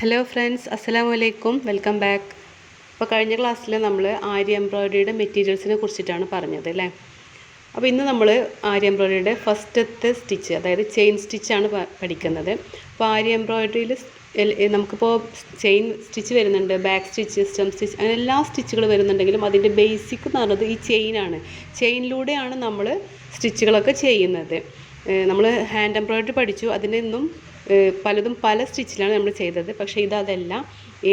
Hello friends അസ്സലാമു അലൈക്കും welcome back അപ്പോൾ കഴിഞ്ഞ ക്ലാസ്സിൽ നമ്മൾ ആര്യ എംബ്രോയ്ഡറിയുടെ മെറ്റീരിയൽസിനെ കുറിച്ചിട്ടാണ് പറഞ്ഞത് അല്ലേ? അപ്പോൾ ഇന്ന് നമ്മൾ ആര്യ എംബ്രോയ്ഡറിയുടെ ഫസ്റ്റത്തെ സ്റ്റിച്ച് അതായത് ചെയിൻ സ്റ്റിച്ചാണ് പഠിക്കുന്നത്. അപ്പോൾ ആര്യ എംബ്രോയ്ഡറിയിൽ നമുക്കിപ്പോൾ ചെയിൻ സ്റ്റിച്ച് വരുന്നുണ്ട് ബാക്ക് സ്റ്റിച്ച് സ്റ്റം സ്റ്റിച്ച് അങ്ങനെ എല്ലാ സ്റ്റിച്ചുകൾ വരുന്നുണ്ടെങ്കിലും അതിന്റെ ബേസിക് എന്ന് പറയുന്നത് ഈ ചെയിനാണ് ചെയിനിലൂടെയാണ് നമ്മൾ സ്റ്റിച്ചുകളൊക്കെ ചെയ്യുന്നത്. നമ്മൾ ഹാൻഡ് എംബ്രോയ്ഡറി പഠിച്ചു. അതിനൊന്നും പലതും പല സ്റ്റിച്ചിലാണ് നമ്മൾ ചെയ്തത്. പക്ഷേ ഇതതല്ല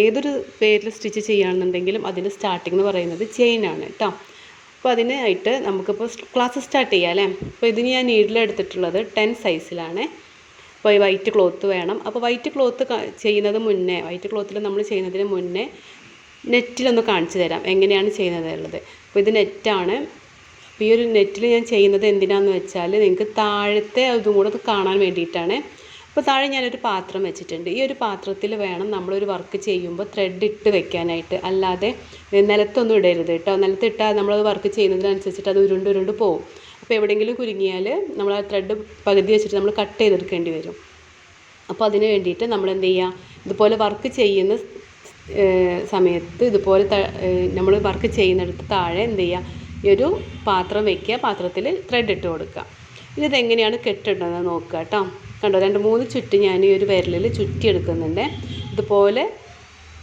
ഏതൊരു പേരിൽ സ്റ്റിച്ച് ചെയ്യുകയാണെന്നുണ്ടെങ്കിലും അതിന്റെ സ്റ്റാർട്ടിംഗ് എന്ന് പറയുന്നത് ചെയിനാണ് കേട്ടോ. അപ്പോൾ അതിനായിട്ട് നമുക്കിപ്പോൾ ക്ലാസ് സ്റ്റാർട്ട് ചെയ്യാം അല്ലേ? അപ്പോൾ ഇതിന് ഞാൻ നീഡിലെടുത്തിട്ടുള്ളത് ടെൻ സൈസിലാണ്. അപ്പോൾ വൈറ്റ് ക്ലോത്ത് വേണം. അപ്പോൾ വൈറ്റ് ക്ലോത്ത് ചെയ്യുന്നത് മുന്നേ വൈറ്റ് ക്ലോത്തിൽ നമ്മൾ ചെയ്യുന്നതിന് മുന്നേ നെറ്റിലൊന്ന് കാണിച്ചു തരാം എങ്ങനെയാണ് ചെയ്യുന്നത് ഉള്ളത് അപ്പോൾ ഇത് നെറ്റാണ്. അപ്പോൾ ഈ ഒരു നെറ്റിൽ ഞാൻ ചെയ്യുന്നത് എന്തിനാണെന്ന് വെച്ചാൽ നിങ്ങൾക്ക് താഴത്തെ അതും കൂടെ കാണാൻ വേണ്ടിയിട്ടാണ്. അപ്പോൾ താഴെ ഞാനൊരു പാത്രം വെച്ചിട്ടുണ്ട്. ഈ ഒരു പാത്രത്തിൽ വേണം നമ്മളൊരു വർക്ക് ചെയ്യുമ്പോൾ ത്രെഡ് ഇട്ട് വെക്കാനായിട്ട്. അല്ലാതെ നിലത്തൊന്നും ഇടരുത് കേട്ടോ. നിലത്തിട്ടാൽ നമ്മളത് വർക്ക് ചെയ്യുന്നതിനനുസരിച്ചിട്ട് അത് ഉരുണ്ട് ഉരുണ്ട് പോകും അപ്പോൾ എവിടെയെങ്കിലും കുരുങ്ങിയാൽ നമ്മൾ ആ ത്രെഡ് പകുതി വെച്ചിട്ട് നമ്മൾ കട്ട് ചെയ്തെടുക്കേണ്ടി വരും. അപ്പോൾ അതിന് വേണ്ടിയിട്ട് നമ്മൾ എന്ത് ചെയ്യുക ഇതുപോലെ വർക്ക് ചെയ്യുന്ന സമയത്ത് ഇതുപോലെ നമ്മൾ വർക്ക് ചെയ്യുന്നിടത്ത് താഴെ എന്ത് ചെയ്യുക ഈ ഒരു പാത്രം വെക്കുക. പാത്രത്തിൽ ത്രെഡ് ഇട്ട് കൊടുക്കുക. ഇതെങ്ങനെയാണ് കെട്ടിടുന്നത് നോക്കുക കേട്ടോ. കണ്ടോ? രണ്ട് മൂന്ന് ചുറ്റ് ഞാൻ ഈ ഒരു വിരലിൽ ചുറ്റി എടുക്കുന്നുണ്ട് ഇതുപോലെ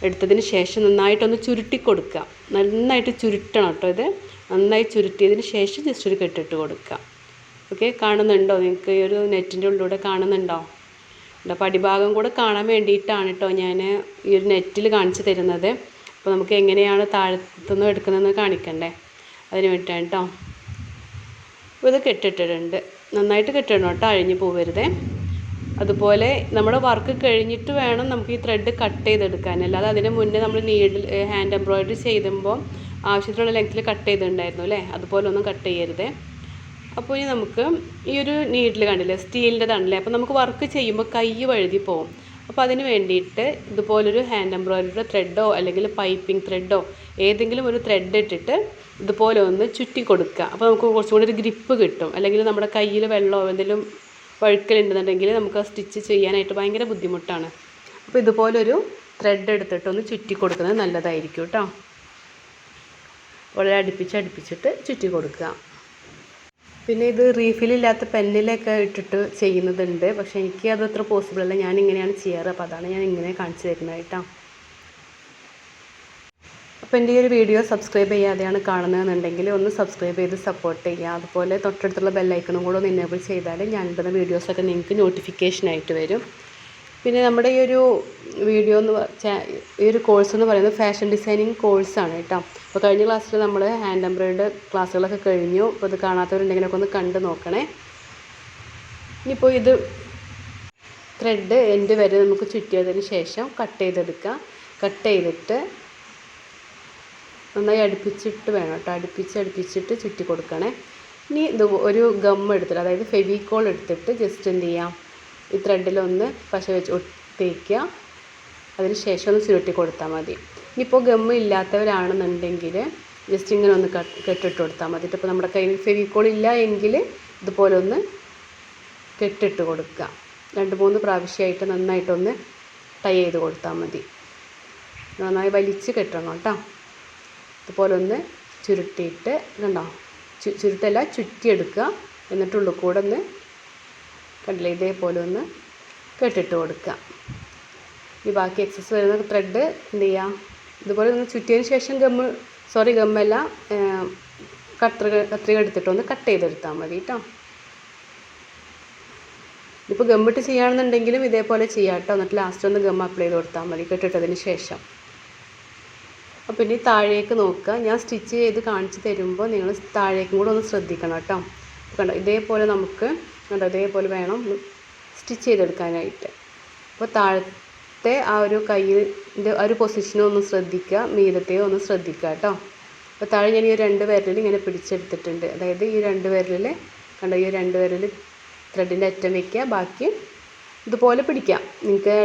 എടുത്തതിന് ശേഷം നന്നായിട്ടൊന്ന് ചുരുട്ടി കൊടുക്കുക നന്നായിട്ട് ചുരുട്ടണം കേട്ടോ ഇത്. നന്നായി ചുരുട്ടിയതിന് ശേഷം ജസ്റ്റ് ഒരു കെട്ടിട്ട് കൊടുക്കുക. ഓക്കെ കാണുന്നുണ്ടോ? നിങ്ങൾക്ക് ഈ ഒരു നെറ്റിന്റെ ഉള്ളിലൂടെ കാണുന്നുണ്ടോ? എന്റെ പടിഭാഗം കൂടെ കാണാൻ വേണ്ടിയിട്ടാണ് കേട്ടോ ഞാൻ ഈ ഒരു നെറ്റിൽ കാണിച്ചു തരുന്നത്. അപ്പോൾ നമുക്ക് എങ്ങനെയാണ് താഴത്തുനിന്ന് എടുക്കുന്നതെന്ന് കാണിക്കണ്ടേ? അതിന് വേണ്ടിയിട്ടാണ് കേട്ടോ. ഇത് കെട്ടിട്ടിട്ടുണ്ട്. നന്നായിട്ട് കെട്ടിടണം കേട്ടോ അഴിഞ്ഞ് പോവരുതേ. അതുപോലെ നമ്മൾ വർക്ക് കഴിഞ്ഞിട്ട് വേണം നമുക്ക് ഈ ത്രെഡ് കട്ട് ചെയ്തെടുക്കാൻ. അല്ലാതെ അതിന് മുന്നേ നമ്മൾ നീഡിൽ ഹാൻഡ് എംബ്രോയിഡറി ചെയ്യുമ്പോൾ ആവശ്യത്തിനുള്ള ലെങ്ത്തിൽ കട്ട് ചെയ്തിട്ടുണ്ടായിരുന്നു അല്ലേ? അതുപോലെ ഒന്നും കട്ട് ചെയ്യരുത്. അപ്പോൾ ഇനി നമുക്ക് ഈ ഒരു നീഡിൽ കണ്ടില്ലേ സ്റ്റീലിന്റെതാണല്ലേ? അപ്പോൾ നമുക്ക് വർക്ക് ചെയ്യുമ്പോൾ കൈ വഴുതി പോകും അപ്പോൾ അതിന് വേണ്ടിയിട്ട് ഇതുപോലൊരു ഹാൻഡ് എംബ്രോയിഡറിയുടെ ത്രെഡോ അല്ലെങ്കിൽ പൈപ്പിംഗ് ത്രെഡോ ഏതെങ്കിലും ഒരു ത്രെഡ് ഇട്ടിട്ട് ഇതുപോലെ ഒന്ന് ചുറ്റി കൊടുക്കുക അപ്പോൾ നമുക്ക് കുറച്ചും കൂടി ഒരു ഗ്രിപ്പ് കിട്ടും. അല്ലെങ്കിൽ നമ്മുടെ കയ്യിൽ വെള്ളമോ എന്തെങ്കിലും വഴുക്കലുണ്ടെന്നുണ്ടെങ്കിൽ നമുക്ക് സ്റ്റിച്ച് ചെയ്യാനായിട്ട് ഭയങ്കര ബുദ്ധിമുട്ടാണ്. അപ്പോൾ ഇതുപോലൊരു ത്രെഡ് എടുത്തിട്ട് ഒന്ന് ചുറ്റി കൊടുക്കുന്നത് നല്ലതായിരിക്കും കേട്ടോ വളരെ അടുപ്പിച്ച് അടുപ്പിച്ചിട്ട് ചുറ്റി കൊടുക്കുക. പിന്നെ ഇത് റീഫിലില്ലാത്ത പെന്നിലൊക്കെ ഇട്ടിട്ട് ചെയ്യുന്നതുണ്ട്. പക്ഷേ എനിക്ക് അത് അത്ര പോസിബിൾ അല്ല. ഞാൻ ഇങ്ങനെയാണ് ചെയ്യാറ്. അപ്പോൾ അതാണ് ഞാൻ ഇങ്ങനെ കാണിച്ചു തരുന്നത് കേട്ടോ അപ്പോൾ എന്റെ ഈ ഒരു വീഡിയോ സബ്സ്ക്രൈബ് ചെയ്യാതെയാണ് കാണുന്നതെന്നുണ്ടെങ്കിൽ ഒന്ന് സബ്സ്ക്രൈബ് ചെയ്ത് സപ്പോർട്ട് ചെയ്യുക. അതുപോലെ തൊട്ടടുത്തുള്ള ബെല്ലൈക്കണും കൂടെ ഒന്ന് എനേബിൾ ചെയ്താൽ ഞാൻ ഇടുന്ന വീഡിയോസൊക്കെ നിങ്ങൾക്ക് നോട്ടിഫിക്കേഷനായിട്ട് വരും. പിന്നെ നമ്മുടെ ഈ ഒരു വീഡിയോ എന്ന് ഈ ഒരു കോഴ്സ് എന്ന് പറയുന്നത് ഫാഷൻ ഡിസൈനിങ് കോഴ്സാണ് കേട്ടോ. അപ്പോൾ കഴിഞ്ഞ ക്ലാസ്സിൽ നമ്മൾ ഹാൻഡ് എംബ്രോയിഡ് ക്ലാസ്സുകളൊക്കെ കഴിഞ്ഞു. അപ്പോൾ ഇത് കാണാത്തവരുണ്ടെങ്കിലൊക്കെ ഒന്ന് കണ്ട് നോക്കണേ. ഇനിയിപ്പോൾ ഇത് ത്രെഡ് എൻഡ് വരെ നമുക്ക് ചുറ്റിയതിന് ശേഷം കട്ട് ചെയ്തെടുക്കുക കട്ട് ചെയ്തിട്ട് നന്നായി അടുപ്പിച്ചിട്ട് വേണം കേട്ടോ. അടുപ്പിച്ച് അടുപ്പിച്ചിട്ട് ചുറ്റി കൊടുക്കണേ. ഇനി ഇത് ഒരു ഗം എടുത്തിട്ട് അതായത് ഫെവിക്കോൾ എടുത്തിട്ട് ജസ്റ്റ് എന്ത് ചെയ്യാം? ഈ ത്രെഡിലൊന്ന് പശ വെച്ച് തേക്കുക അതിന് ശേഷം ഒന്ന് ചുരുട്ടി കൊടുത്താൽ മതി. ഇനിയിപ്പോൾ ഗം ഇല്ലാത്തവരാണെന്നുണ്ടെങ്കിൽ ജസ്റ്റ് ഇങ്ങനെ ഒന്ന് കെട്ടിട്ട് കൊടുത്താൽ മതി. ഇപ്പോൾ നമ്മുടെ കയ്യിൽ ഫെവിക്കോൾ ഇല്ല എങ്കിൽ ഇതുപോലെ ഒന്ന് കെട്ടിട്ട് കൊടുക്കുക. രണ്ട് മൂന്ന് പ്രാവശ്യമായിട്ട് നന്നായിട്ടൊന്ന് ടൈ ചെയ്ത് കൊടുത്താൽ മതി. നന്നായി വലിച്ച് കെട്ടണം കേട്ടോ. ഇതുപോലെ ഒന്ന് ചുരുട്ടിയിട്ട് കണ്ടോ? ചുരുട്ടല്ല ചുറ്റിയെടുക്കുക. എന്നിട്ട് ഉള്ളിൽ കൂടെ ഒന്ന് കണ്ടില്ലേ? ഇതേപോലെ ഒന്ന് കെട്ടിട്ട് കൊടുക്കുക. ഈ ബാക്കി എക്സസ് വരുന്ന ത്രെഡ് എന്ത് ചെയ്യുക ഇതുപോലെ ഒന്ന് ചുറ്റിയതിന് ശേഷം ഗമ്മ് സോറി ഗമ്മല്ല കത്രിക കത്രിക എടുത്തിട്ട് ഒന്ന് കട്ട് ചെയ്തെടുത്താൽ മതി കേട്ടോ. ഇപ്പോൾ ഗമ്മിട്ട് ചെയ്യുകയാണെന്നുണ്ടെങ്കിലും ഇതേപോലെ ചെയ്യാം കേട്ടോ. എന്നിട്ട് ലാസ്റ്റ് ഒന്ന് ഗമ്മ അപ്ലൈ ചെയ്ത് കൊടുത്താൽ മതി കെട്ടിട്ടതിന് ശേഷം. അപ്പോൾ ഇനി താഴേക്ക് നോക്കുക. ഞാൻ സ്റ്റിച്ച് ചെയ്ത് കാണിച്ച് തരുമ്പോൾ നിങ്ങൾ താഴേക്കും കൂടെ ഒന്ന് ശ്രദ്ധിക്കണം കേട്ടോ. കണ്ടോ? ഇതേപോലെ നമുക്ക് കണ്ടോ? ഇതേപോലെ വേണം സ്റ്റിച്ച് ചെയ്തെടുക്കാനായിട്ട്. അപ്പോൾ താഴത്തെ ആ ഒരു കയ്യിന്റെ ആ ഒരു പൊസിഷനും ഒന്ന് ശ്രദ്ധിക്കുക. മീതത്തെയോ ഒന്ന് ശ്രദ്ധിക്കുക കേട്ടോ. അപ്പോൾ താഴെ ഞാൻ ഈ രണ്ട് വിരലിൽ ഇങ്ങനെ പിടിച്ചെടുത്തിട്ടുണ്ട്. അതായത് ഈ രണ്ട് വിരലിൽ കണ്ടോ? ഈ രണ്ട് വിരൽ ത്രെഡിന്റെ അറ്റം വയ്ക്കുക ബാക്കി ഇതുപോലെ പിടിക്കാം. നിങ്ങൾക്ക്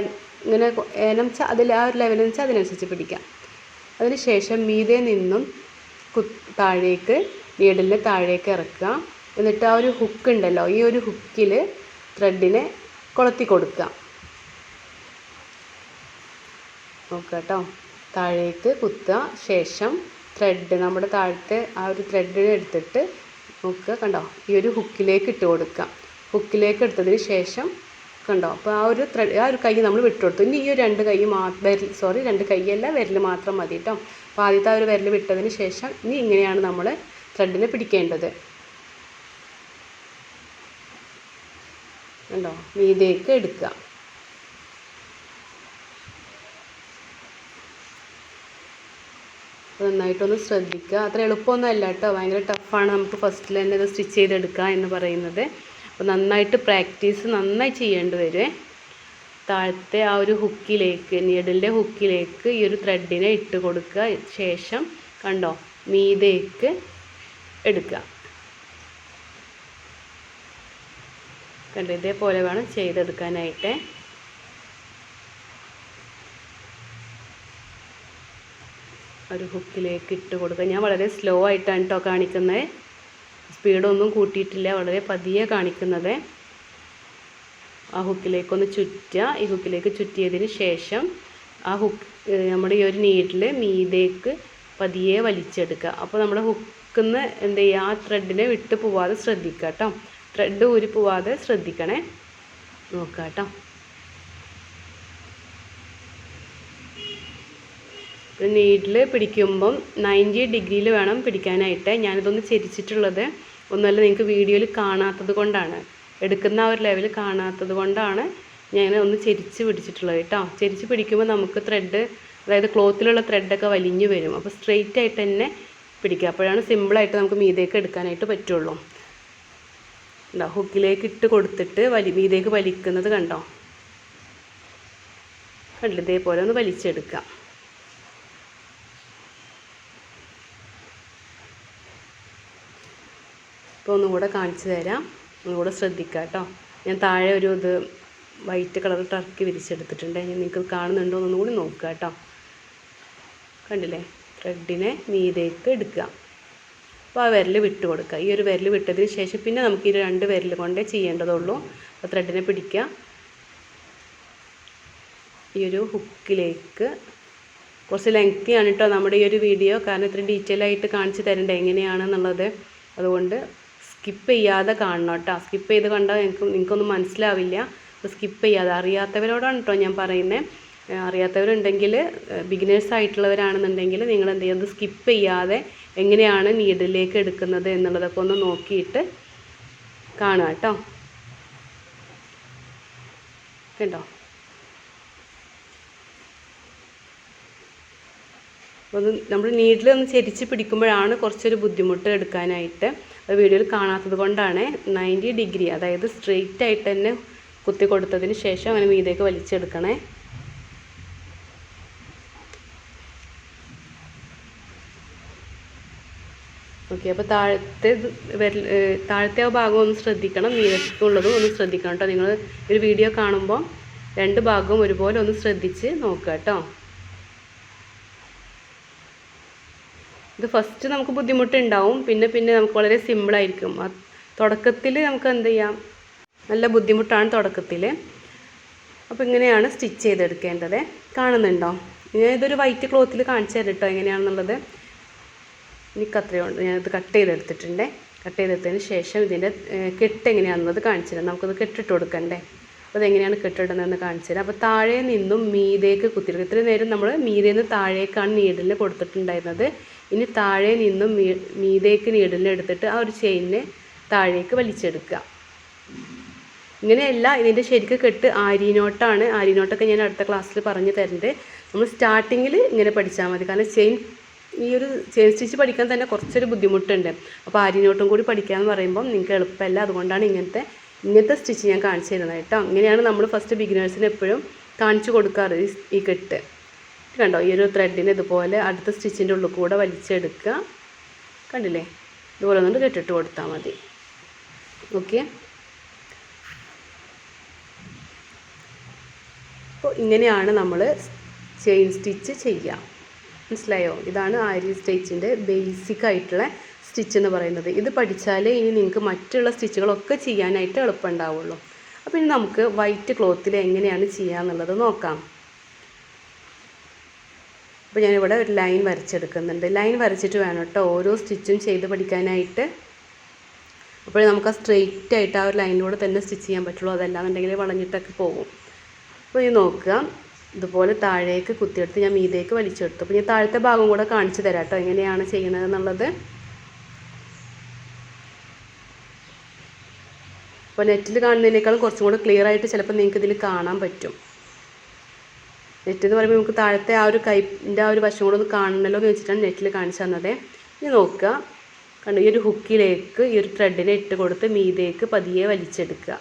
ഇങ്ങനെ ഏനം വെച്ചാൽ അതിൽ ആ ഒരു ലെവലെന്ന് വെച്ചാൽ അതിനനുസരിച്ച് പിടിക്കാം. അതിന് ശേഷം മീതെ നിന്നും കു താഴേക്ക് നീഡിലിനെ താഴേക്ക് ഇറക്കുക. എന്നിട്ട് ആ ഒരു ഹുക്ക് ഉണ്ടല്ലോ ഈ ഒരു ഹുക്കിൽ ത്രെഡിനെ കൊളുത്തി കൊടുക്കുക. നോക്കുക കേട്ടോ താഴേക്ക് കുത്തുക. ശേഷം ത്രെഡ് നമ്മുടെ താഴത്തെ ആ ഒരു ത്രെഡിനെ എടുത്തിട്ട് നോക്കുക കണ്ടോ? ഈ ഒരു ഹുക്കിലേക്ക് ഇട്ട് കൊടുക്കുക. ഹുക്കിലേക്ക് എടുത്തതിന് ശേഷം കണ്ടോ? അപ്പോൾ ആ ഒരു ത്രെഡ് ആ ഒരു കൈ നമ്മൾ വിട്ടുകൊടുത്തു. ഇനി ഈ ഒരു രണ്ട് കൈ മാ വിരൽ സോറി രണ്ട് കൈയല്ല വിരൽ മാത്രം മതി കേട്ടോ അപ്പോൾ ആദ്യത്തെ ആ ഒരു വിരൽ വിട്ടതിന് ശേഷം ഇനി ഇങ്ങനെയാണ് നമ്മൾ ത്രെഡിനെ പിടിക്കേണ്ടത്. കണ്ടോ? മീതേക്ക് എടുക്കുക. നന്നായിട്ടൊന്ന് ശ്രദ്ധിക്കുക. അത്ര എളുപ്പമൊന്നും അല്ല കേട്ടോ ഭയങ്കര ടഫാണ് നമുക്ക് ഫസ്റ്റിൽ തന്നെ ഇത് സ്റ്റിച്ച് ചെയ്തെടുക്കുക എന്ന് പറയുന്നത്. അപ്പോൾ നന്നായിട്ട് പ്രാക്ടീസ് നന്നായി ചെയ്യേണ്ടി വരും. താഴത്തെ ആ ഒരു ഹുക്കിലേക്ക് നീഡിലിന്റെ ഹുക്കിലേക്ക് ഈ ഒരു ത്രെഡിനെ ഇട്ട് കൊടുക്കുക. ശേഷം കണ്ടോ മീതേക്ക് എടുക്കുക. കണ്ടോ ഇതേപോലെ വേണം ചെയ്തെടുക്കാനായിട്ട്. ഒരു ഹുക്കിലേക്ക് ഇട്ട് കൊടുക്കുക. ഞാൻ വളരെ സ്ലോ ആയിട്ടാണ് കേട്ടോ കാണിക്കുന്നത്. സ്പീഡൊന്നും കൂട്ടിയിട്ടില്ല വളരെ പതിയെ കാണിക്കുന്നത്. ആ ഹുക്കിലേക്കൊന്ന് ചുറ്റുക. ഈ ഹുക്കിലേക്ക് ചുറ്റിയതിന് ശേഷം ആ ഹുക്ക് നമ്മുടെ ഈ ഒരു നീഡിൽ മീതേക്ക് പതിയെ വലിച്ചെടുക്കുക. അപ്പോൾ നമ്മുടെ ഹുക്കിന്ന് എന്ത് ചെയ്യുക? ആ ത്രെഡിനെ വിട്ട് പോവാതെ ശ്രദ്ധിക്കുക കേട്ടോ. ത്രെഡ് ഊരി പോവാതെ ശ്രദ്ധിക്കണേ. നോക്കാം കേട്ടോ. നീഡിൽ പിടിക്കുമ്പം നയന്റി ഡിഗ്രിയിൽ വേണം പിടിക്കാനായിട്ട്. ഞാനിതൊന്ന് ചരിച്ചിട്ടുള്ളത് ഒന്നുമല്ല നിങ്ങൾക്ക് വീഡിയോയിൽ കാണാത്തത് കൊണ്ടാണ്. എടുക്കുന്ന ആ ഒരു ലെവൽ കാണാത്തത് കൊണ്ടാണ് ഞാൻ ഒന്ന് ചരിച്ച് പിടിച്ചിട്ടുള്ളത് കേട്ടോ. ചരിച്ച് പിടിക്കുമ്പോൾ നമുക്ക് ത്രെഡ് അതായത് ക്ലോത്തിലുള്ള ത്രെഡൊക്കെ വലിഞ്ഞു വരും. അപ്പോൾ സ്ട്രെയിറ്റ് ആയിട്ട് തന്നെ പിടിക്കുക. അപ്പോഴാണ് സിമ്പിളായിട്ട് നമുക്ക് മീതേക്ക് എടുക്കാനായിട്ട് പറ്റുള്ളൂ. ഉണ്ടോ ഹുക്കിലേക്ക് ഇട്ട് കൊടുത്തിട്ട് വലി മീതേക്ക് വലിക്കുന്നത് കണ്ടോ? കണ്ടില്ല? ഇതേപോലെ ഒന്ന് വലിച്ചെടുക്കാം ഇപ്പോൾ ഒന്നുകൂടെ കാണിച്ചു തരാം. ഒന്നുകൂടെ ശ്രദ്ധിക്കുക കേട്ടോ. ഞാൻ താഴെ ഒരു ഇത് വൈറ്റ് കളർ ടർക്കി വിരിച്ചെടുത്തിട്ടുണ്ട്. ഞാൻ നിങ്ങൾക്ക് കാണുന്നുണ്ടോ എന്നൊന്നും കൂടി നോക്കുക കേട്ടോ. കണ്ടില്ലേ? ത്രെഡിനെ മീതേക്ക് എടുക്കുക. അപ്പോൾ ആ വിരൽ വിട്ട് കൊടുക്കുക. ഈ ഒരു വിരൽ വിട്ടതിന് ശേഷം പിന്നെ നമുക്ക് ഈ രണ്ട് വിരൽ കൊണ്ടേ ചെയ്യേണ്ടതുള്ളൂ. അപ്പോൾ ത്രെഡിനെ പിടിക്കുക. ഈ ഒരു ഹുക്കിലേക്ക് കുറച്ച് ലെങ്തിയാണ് കേട്ടോ നമ്മുടെ ഈ ഒരു വീഡിയോ കാരണം ഇത്രയും ഡീറ്റെയിൽ ആയിട്ട് കാണിച്ച് തരേണ്ടത് എങ്ങനെയാണെന്നുള്ളത്. അതുകൊണ്ട് സ്കിപ്പ് ചെയ്യാതെ കാണണം കേട്ടോ. സ്കിപ്പ് ചെയ്ത് കണ്ടാൽ എനിക്ക് നിങ്ങൾക്കൊന്നും മനസ്സിലാവില്ല. അപ്പോൾ സ്കിപ്പ് ചെയ്യാതെ. അറിയാത്തവരോടാണ് കേട്ടോ ഞാൻ പറയുന്നത് അറിയാത്തവരുണ്ടെങ്കിൽ ബിഗിനേഴ്സ് ആയിട്ടുള്ളവരാണെന്നുണ്ടെങ്കിൽ നിങ്ങൾ എന്ത് ചെയ്യുന്നത്? സ്കിപ്പ് ചെയ്യാതെ എങ്ങനെയാണ് നീഡിലേക്ക് എടുക്കുന്നത് എന്നുള്ളതൊക്കെ ഒന്ന് നോക്കിയിട്ട് കാണുക കേട്ടോ. കേട്ടോ ഒന്ന് നമ്മൾ നീഡിൽ ഒന്ന് ചെരിച്ച് പിടിക്കുമ്പോഴാണ് കുറച്ചൊരു ബുദ്ധിമുട്ട് എടുക്കാനായിട്ട് വീഡിയോയിൽ കാണാത്തത് കൊണ്ടാണ് നയന്റി ഡിഗ്രി അതായത് സ്ട്രെയിറ്റ് ആയിട്ട് തന്നെ കുത്തി കൊടുത്തതിന് ശേഷം അങ്ങനെ മീതേക്ക് വലിച്ചെടുക്കണേ. ഓക്കെ അപ്പോൾ താഴത്തെ താഴത്തെ ആ ഭാഗം ഒന്ന് ശ്രദ്ധിക്കണം മീതക്കുള്ളതും ഒന്ന് ശ്രദ്ധിക്കണം കേട്ടോ. നിങ്ങൾ ഒരു വീഡിയോ കാണുമ്പോൾ രണ്ട് ഭാഗവും ഒരുപോലെ ഒന്ന് ശ്രദ്ധിച്ച് നോക്കുക കേട്ടോ. ഇത് ഫസ്റ്റ് നമുക്ക് ബുദ്ധിമുട്ടുണ്ടാവും. പിന്നെ പിന്നെ നമുക്ക് വളരെ സിമ്പിളായിരിക്കും തുടക്കത്തിൽ നമുക്ക് എന്ത് ചെയ്യാം? നല്ല ബുദ്ധിമുട്ടാണ് തുടക്കത്തിൽ അപ്പോൾ ഇങ്ങനെയാണ് സ്റ്റിച്ച് ചെയ്തെടുക്കേണ്ടത്. കാണുന്നുണ്ടോ? ഞാൻ ഇതൊരു വൈറ്റ് ക്ലോത്തിൽ കാണിച്ചു തരാം കേട്ടോ എങ്ങനെയാണെന്നുള്ളത്. എനിക്ക് അത്രയുണ്ട് ഞാനിത് കട്ട് ചെയ്തെടുത്തിട്ടുണ്ട്. കട്ട് ചെയ്തെടുത്തതിന് ശേഷം ഇതിന്റെ കെട്ട് എങ്ങനെയാണെന്നത് കാണിച്ചു തരാം. നമുക്കത് കെട്ടിട്ട് കൊടുക്കണ്ടേ? അപ്പോൾ അതെങ്ങനെയാണ് കെട്ടിടുന്നതെന്ന് കാണിച്ചു തരാം. അപ്പോൾ താഴെ നിന്നും മീതേക്ക് കുത്തിയെടുക്കും ഇത്രയും നേരം നമ്മൾ മീതേന്ന് താഴേക്കാണ് നീഡിലിന് കൊടുത്തിട്ടുണ്ടായിരുന്നത്. ഇനി താഴെ നിന്നും മീ മീതേക്ക് എടുത്തിട്ട് ആ ഒരു ചെയിനിനെ താഴേക്ക് വലിച്ചെടുക്കുക. ഇങ്ങനെയല്ല ഇതിന്റെ ശരിക്ക് കെട്ട് ആരിനോട്ടാണ്. ആരിനോട്ടൊക്കെ ഞാൻ അടുത്ത ക്ലാസ്സിൽ പറഞ്ഞു തരുന്നത്. നമ്മൾ സ്റ്റാർട്ടിങ്ങിൽ ഇങ്ങനെ പഠിച്ചാൽ മതി. കാരണം ചെയിൻ ഈ ഒരു ചെയിൻ സ്റ്റിച്ച് പഠിക്കാൻ തന്നെ കുറച്ചൊരു ബുദ്ധിമുട്ടുണ്ട്. അപ്പോൾ ആരിനോട്ടും കൂടി പഠിക്കാമെന്ന് പറയുമ്പോൾ നിങ്ങൾക്ക് എളുപ്പമല്ല. അതുകൊണ്ടാണ് ഇങ്ങനത്തെ ഇങ്ങനത്തെ സ്റ്റിച്ച് ഞാൻ കാണിച്ചു തരുന്നത് കേട്ടോ. ഇങ്ങനെയാണ് നമ്മൾ ഫസ്റ്റ് ബിഗിനേഴ്സിന് എപ്പോഴും കാണിച്ചു കൊടുക്കാറ് ഈ കെട്ട്. കണ്ടോ ഈ ഒരു ത്രെഡിന് ഇതുപോലെ അടുത്ത സ്റ്റിച്ചിന്റെ ഉള്ളിൽ കൂടെ വലിച്ചെടുക്കുക. കണ്ടില്ലേ? ഇതുപോലെ ഒന്നുകൊണ്ട് കെട്ടിട്ട് കൊടുത്താൽ മതി. ഓക്കെ? അപ്പോൾ ഇങ്ങനെയാണ് നമ്മൾ ചെയിൻ സ്റ്റിച്ച് ചെയ്യുക. മനസ്സിലായോ? ഇതാണ് ആരി സ്റ്റിച്ചിന്റെ ബേസിക് ആയിട്ടുള്ള സ്റ്റിച്ച് എന്ന് പറയുന്നത്. ഇത് പഠിച്ചാലേ ഇനി നിങ്ങൾക്ക് മറ്റുള്ള സ്റ്റിച്ചുകളൊക്കെ ചെയ്യാനായിട്ട് എളുപ്പമുണ്ടാവുള്ളൂ. അപ്പോൾ ഇനി നമുക്ക് വൈറ്റ് ക്ലോത്തിൽ എങ്ങനെയാണ് ചെയ്യുക എന്നുള്ളത് നോക്കാം. അപ്പോൾ ഞാനിവിടെ ഒരു ലൈൻ വരച്ചെടുക്കുന്നുണ്ട്. ലൈൻ വരച്ചിട്ട് വേണം കേട്ടോ ഓരോ സ്റ്റിച്ചും ചെയ്ത് പഠിക്കാനായിട്ട്. അപ്പോൾ നമുക്ക് ആ സ്ട്രെയിറ്റ് ആയിട്ട് ആ ഒരു ലൈനിലൂടെ തന്നെ സ്റ്റിച്ച് ചെയ്യാൻ പറ്റുള്ളൂ. അതല്ലാന്നുണ്ടെങ്കിൽ വളഞ്ഞിട്ടൊക്കെ പോകും. അപ്പോൾ ഈ നോക്കുക. ഇതുപോലെ താഴേക്ക് കുത്തിയെടുത്ത് ഞാൻ മീതേക്ക് വലിച്ചെടുത്തു. അപ്പോൾ ഞാൻ താഴത്തെ ഭാഗം കൂടെ കാണിച്ചു തരാം കേട്ടോ എങ്ങനെയാണ് ചെയ്യുന്നത് എന്നുള്ളത് അപ്പോൾ നെറ്റിൽ കാണുന്നതിനേക്കാളും കുറച്ചും കൂടെ ക്ലിയർ ആയിട്ട് ചിലപ്പോൾ നിങ്ങൾക്ക് ഇതിൽ കാണാൻ പറ്റും. നെറ്റ് എന്ന് പറയുമ്പോൾ നമുക്ക് താഴത്തെ ആ ഒരു കൈപ്പിന്റെ ആ ഒരു വശം കൂടെ ഒന്ന് കാണണമല്ലോ എന്ന് വെച്ചിട്ടാണ് നെറ്റിൽ കാണിച്ചു തന്നത്. ഇനി നോക്കുക. കണ്ടു ഈ ഒരു ഹുക്കിലേക്ക് ഈ ഒരു ത്രെഡിനെ ഇട്ട് കൊടുത്ത് മീതേക്ക് പതിയെ വലിച്ചെടുക്കുക.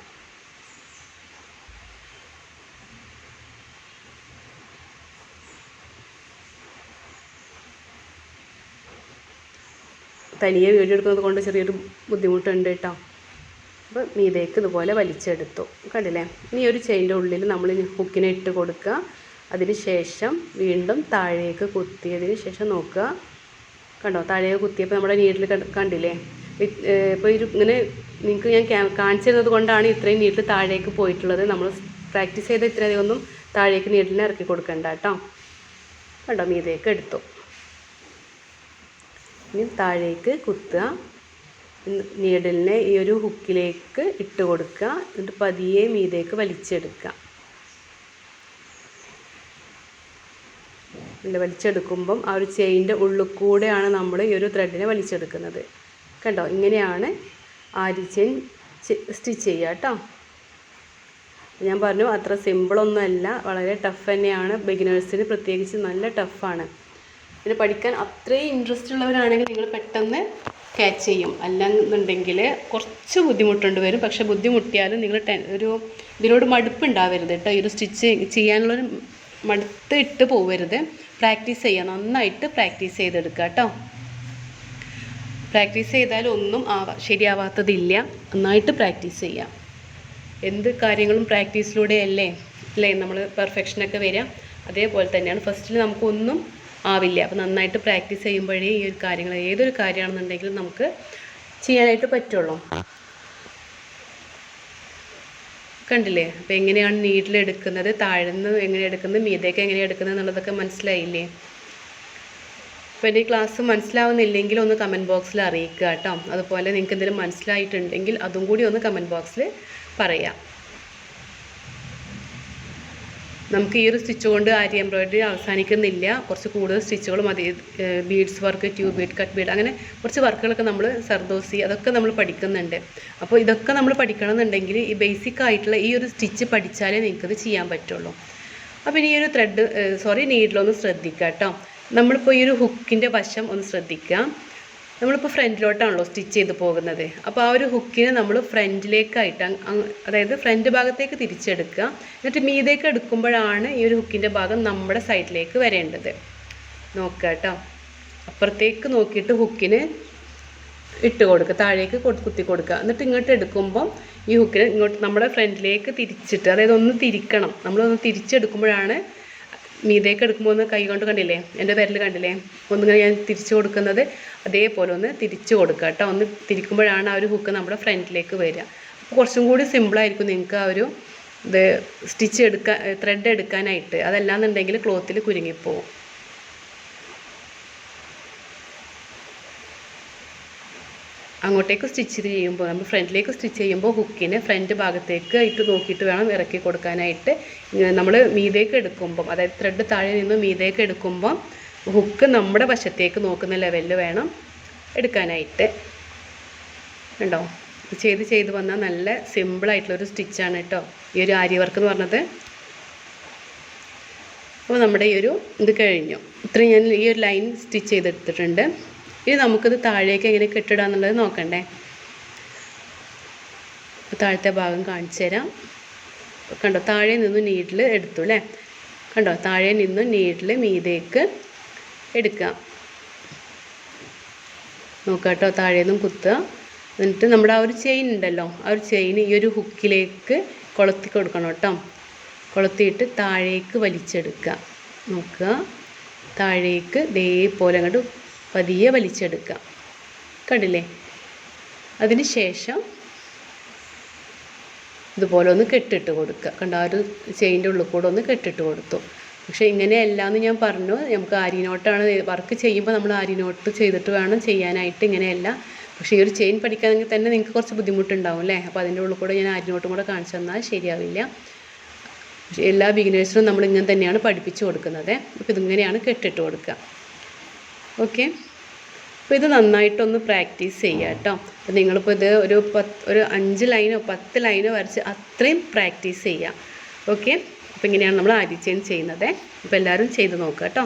തനിയെ വീഡിയോ എടുക്കുന്നത് കൊണ്ട് ചെറിയൊരു ബുദ്ധിമുട്ടുണ്ട് കേട്ടോ. അപ്പോൾ മീതേക്ക് ഇതുപോലെ വലിച്ചെടുത്തു. കണ്ടില്ലേ? ഇനി ഒരു ചെയിന്റെ ഉള്ളിൽ നമ്മൾ ഹുക്കിനെ ഇട്ട് കൊടുക്കുക. അതിന് ശേഷം വീണ്ടും താഴേക്ക് കുത്തിയതിന് ശേഷം നോക്കുക. കണ്ടോ? താഴേക്ക് കുത്തിയപ്പോൾ നമ്മുടെ നീഡിൽ കണ്ടില്ലേ? ഇപ്പോൾ ഒരു ഇങ്ങനെ നിങ്ങൾക്ക് ഞാൻ കാണിച്ചു തരുന്നത് കൊണ്ടാണ് ഇത്രയും നീഡിൽ താഴേക്ക് പോയിട്ടുള്ളത്. നമ്മൾ പ്രാക്ടീസ് ചെയ്ത ഇത്രയധികം ഒന്നും താഴേക്ക് നീഡിലിനെ ഇറക്കി കൊടുക്കണ്ട കേട്ടോ. കണ്ടോ? മീതേക്ക് എടുത്തു. ഇനി താഴേക്ക് കുത്തുക. നീഡിലിനെ ഈ ഒരു ഹുക്കിലേക്ക് ഇട്ട് കൊടുക്കുക. എന്നിട്ട് പതിയെ മീതേക്ക് വലിച്ചെടുക്കുക. വലിച്ചെടുക്കുമ്പം ആ ഒരു ചെയിന്റെ ഉള്ളിൽ കൂടെയാണ് നമ്മൾ ഈ ഒരു ത്രെഡിനെ വലിച്ചെടുക്കുന്നത്. കണ്ടോ? ഇങ്ങനെയാണ് ആരി ചെയിൻ സ്റ്റിച്ച് ചെയ്യുക കേട്ടോ. ഞാൻ പറഞ്ഞു അത്ര സിമ്പിളൊന്നുമല്ല വളരെ ടഫ് തന്നെയാണ്. ബിഗിനേഴ്സിന് പ്രത്യേകിച്ച് നല്ല ടഫാണ് പിന്നെ പഠിക്കാൻ അത്രയും ഇൻട്രസ്റ്റ് ഉള്ളവരാണെങ്കിൽ നിങ്ങൾ പെട്ടെന്ന് ക്യാച്ച് ചെയ്യും. അല്ലെന്നുണ്ടെങ്കിൽ കുറച്ച് ബുദ്ധിമുട്ടുണ്ട് വരും. പക്ഷെ ബുദ്ധിമുട്ടിയാലും നിങ്ങൾ ടെൻ ഒരു ഇതിനോട് മടുപ്പ് ഉണ്ടാവരുത് കേട്ടോ. ഈ ഒരു സ്റ്റിച്ച് ചെയ്യാനുള്ളൊരു മടുത്ത് ഇട്ട് പോവരുത്. പ്രാക്ടീസ് ചെയ്യുക നന്നായിട്ട് പ്രാക്ടീസ് ചെയ്തെടുക്കുക കേട്ടോ. പ്രാക്ടീസ് ചെയ്താൽ ഒന്നും ആവാ ശരിയാവാത്തതില്ല. നന്നായിട്ട് പ്രാക്ടീസ് ചെയ്യാം. എന്ത് കാര്യങ്ങളും പ്രാക്ടീസിലൂടെയല്ലേ അല്ലേ? നമ്മൾ പെർഫെക്ഷനൊക്കെ വരിക. അതേപോലെ തന്നെയാണ്. ഫസ്റ്റിൽ നമുക്കൊന്നും ആവില്ല. അപ്പോൾ നന്നായിട്ട് പ്രാക്ടീസ് ചെയ്യുമ്പോഴേ ഈ ഒരു കാര്യങ്ങൾ ഏതൊരു കാര്യമാണെന്നുണ്ടെങ്കിലും നമുക്ക് ചെയ്യാനായിട്ട് പറ്റുള്ളൂ. കണ്ടില്ലേ? അപ്പോൾ എങ്ങനെയാണ് നീഡിലെടുക്കുന്നത് താഴ്ന്ന് എങ്ങനെ എടുക്കുന്നത് മീതേക്ക് എങ്ങനെ എടുക്കുന്നത് എന്നുള്ളതൊക്കെ മനസ്സിലായില്ലേ? അപ്പോൾ എന്റെ ക്ലാസ് മനസ്സിലാവുന്നില്ലെങ്കിൽ ഒന്ന് കമന്റ് ബോക്സിൽ അറിയിക്കുക കേട്ടോ. അതുപോലെ നിങ്ങൾക്ക് എന്തെങ്കിലും മനസ്സിലായിട്ടുണ്ടെങ്കിൽ അതും കൂടി ഒന്ന് കമന്റ് ബോക്സിൽ പറയാം. നമുക്ക് ഈ ഒരു സ്റ്റിച്ച് കൊണ്ട് ആരി എംബ്രോയിഡറി അവസാനിക്കുന്നില്ല. കുറച്ച് കൂടുതൽ സ്റ്റിച്ചുകൾ മതി. Beads work tube bead cut bead അങ്ങനെ കുറച്ച് വർക്കുകളൊക്കെ നമ്മൾ സർദോസി അതൊക്കെ നമ്മൾ പഠിക്കുന്നുണ്ട്. അപ്പോൾ ഇതൊക്കെ നമ്മൾ പഠിക്കണമെന്നുണ്ടെങ്കിൽ ഈ ബേസിക് ആയിട്ടുള്ള ഈ ഒരു സ്റ്റിച്ച് പഠിച്ചാലേ നിങ്ങൾക്കത് ചെയ്യാൻ പറ്റുള്ളൂ. അപ്പോൾ ഇനി ഈ ഒരു ത്രെഡ് സോറി നീഡിലൊന്ന് ശ്രദ്ധിക്കുക കേട്ടോ. നമ്മളിപ്പോൾ ഈ ഒരു ഹുക്കിന്റെ വശം ഒന്ന് ശ്രദ്ധിക്കുക നമ്മളിപ്പോൾ ഫ്രണ്ടിലോട്ടാണല്ലോ സ്റ്റിച്ച് ചെയ്ത് പോകുന്നത്. അപ്പോൾ ആ ഒരു ഹുക്കിനെ നമ്മൾ ഫ്രണ്ടിലേക്കായിട്ട് അതായത് ഫ്രണ്ട് ഭാഗത്തേക്ക് തിരിച്ചെടുക്കുക. എന്നിട്ട് മീതേക്ക് എടുക്കുമ്പോഴാണ് ഈ ഒരു ഹുക്കിന്റെ ഭാഗം നമ്മുടെ സൈഡിലേക്ക് വരേണ്ടത്. നോക്കുക കേട്ടോ. അപ്പുറത്തേക്ക് നോക്കിയിട്ട് ഹുക്കിന് ഇട്ട് കൊടുക്കുക. താഴേക്ക് കുത്തി കൊടുക്കുക. എന്നിട്ട് ഇങ്ങോട്ട് എടുക്കുമ്പം ഈ ഹുക്കിനെ ഇങ്ങോട്ട് നമ്മുടെ ഫ്രണ്ടിലേക്ക് തിരിച്ചിട്ട് അതായത് ഒന്ന് തിരിക്കണം. നമ്മളൊന്ന് തിരിച്ചെടുക്കുമ്പോഴാണ് മീതേക്ക് എടുക്കുമ്പോൾ ഒന്ന് കൈ കൊണ്ട് കണ്ടില്ലേ? എന്റെ വിരൽ കണ്ടില്ലേ? ഒന്നിങ്ങനെ ഞാൻ തിരിച്ചു കൊടുക്കുന്നത് അതേപോലെ ഒന്ന് തിരിച്ചു കൊടുക്കുക കേട്ടോ. ഒന്ന് തിരിക്കുമ്പോഴാണ് ആ ഒരു ഹുക്ക് നമ്മുടെ ഫ്രണ്ടിലേക്ക് വരിക. അപ്പോൾ കുറച്ചും കൂടി സിമ്പിളായിരിക്കും നിങ്ങൾക്ക് ആ ഒരു ഇത് സ്റ്റിച്ച് എടുക്കാൻ ത്രെഡ് എടുക്കാനായിട്ട്. അതല്ലാന്നുണ്ടെങ്കിൽ ക്ലോത്തിൽ കുരുങ്ങിപ്പോവും. അങ്ങോട്ടേക്ക് സ്റ്റിച്ച് ചെയ്യുമ്പോൾ നമ്മൾ ഫ്രണ്ടിലേക്ക് സ്റ്റിച്ച് ചെയ്യുമ്പോൾ ഹുക്കിനെ ഫ്രണ്ട് ഭാഗത്തേക്ക് ഇട്ട് നോക്കിയിട്ട് വേണം ഇറക്കി കൊടുക്കാനായിട്ട്. നമ്മൾ മീതേക്ക് എടുക്കുമ്പം അതായത് ത്രെഡ് താഴെ നിന്ന് മീതേക്ക് എടുക്കുമ്പം ഹുക്ക് നമ്മുടെ വശത്തേക്ക് നോക്കുന്ന ലെവലിൽ വേണം എടുക്കാനായിട്ട്. ഉണ്ടോ ചെയ്ത് ചെയ്ത് വന്നാൽ നല്ല സിമ്പിളായിട്ടുള്ളൊരു സ്റ്റിച്ചാണ് കേട്ടോ. ഈ ഒരു ആരി വർക്ക് എന്ന് പറഞ്ഞത്. അപ്പോൾ നമ്മുടെ ഈ ഒരു ഇത് കഴിഞ്ഞു. ഇത്രയും ഞാൻ ഈ ഒരു ലൈൻ സ്റ്റിച്ച് ചെയ്തെടുത്തിട്ടുണ്ട്. ഇനി നമുക്കിത് താഴേക്ക് എങ്ങനെ കെട്ടിടാന്നുള്ളത് നോക്കണ്ടേ. താഴത്തെ ഭാഗം കാണിച്ചു തരാം. കണ്ടോ താഴെ നിന്ന് നീഡിൽ എടുത്തു അല്ലേ? കണ്ടോ താഴെ നിന്ന് നീഡിൽ മീതേക്ക് എടുക്കുക. നോക്കാം കേട്ടോ താഴെ നിന്നും കുത്തുക. എന്നിട്ട് നമ്മുടെ ആ ഒരു ചെയിൻ ഉണ്ടല്ലോ ആ ഒരു ചെയിൻ ഈ ഒരു ഹുക്കിലേക്ക് കൊളുത്തി കൊടുക്കണം കേട്ടോ. കൊളുത്തിയിട്ട് താഴേക്ക് വലിച്ചെടുക്കുക. നോക്കുക താഴേക്ക് ഇതേപോലെ അങ്ങോട്ട് പതിയെ വലിച്ചെടുക്കുക കണ്ടില്ലേ? അതിന് ശേഷം ഇതുപോലെ ഒന്ന് കെട്ടിട്ട് കൊടുക്കുക. കണ്ട? ആ ഒരു ചെയിന്റെ ഉള്ളിൽ കൂടെ ഒന്ന് കെട്ടിട്ട് കൊടുത്തു. പക്ഷേ ഇങ്ങനെയല്ല എന്ന് ഞാൻ പറഞ്ഞു. നമുക്ക് ആര്യനോട്ടാണ് വർക്ക് ചെയ്യുമ്പോൾ നമ്മൾ ആരിനോട്ട് ചെയ്തിട്ട് വേണം ചെയ്യാനായിട്ട് ഇങ്ങനെയല്ല. പക്ഷേ ഈ ഒരു ചെയിൻ പഠിക്കാമെങ്കിൽ തന്നെ നിങ്ങൾക്ക് കുറച്ച് ബുദ്ധിമുട്ടുണ്ടാവും അല്ലേ? അപ്പോൾ അതിന്റെ ഉള്ളിൽ കൂടെ ഞാൻ ആര്യനോട്ടും കൂടെ കാണിച്ചു തന്നാൽ ശരിയാവില്ല. എല്ലാ ബിഗിനേഴ്സിനും നമ്മൾ ഇങ്ങനെ തന്നെയാണ് പഠിപ്പിച്ചു കൊടുക്കുന്നത്. അപ്പോൾ ഇതിങ്ങനെയാണ് കെട്ടിട്ട് കൊടുക്കുക. ഓക്കെ അപ്പോൾ ഇത് നന്നായിട്ടൊന്ന് പ്രാക്ടീസ് ചെയ്യുക കേട്ടോ. അപ്പോൾ നിങ്ങളിപ്പോൾ ഇത് ഒരു പത്ത് ഒരു അഞ്ച് ലൈനോ പത്ത് ലൈനോ വരച്ച് അത്രയും പ്രാക്ടീസ് ചെയ്യുക ഓക്കെ അപ്പോൾ ഇങ്ങനെയാണ് നമ്മൾ ചെയിൻ ചെയ്യുന്നത്. അപ്പോൾ എല്ലാവരും ചെയ്ത് നോക്കുക കേട്ടോ.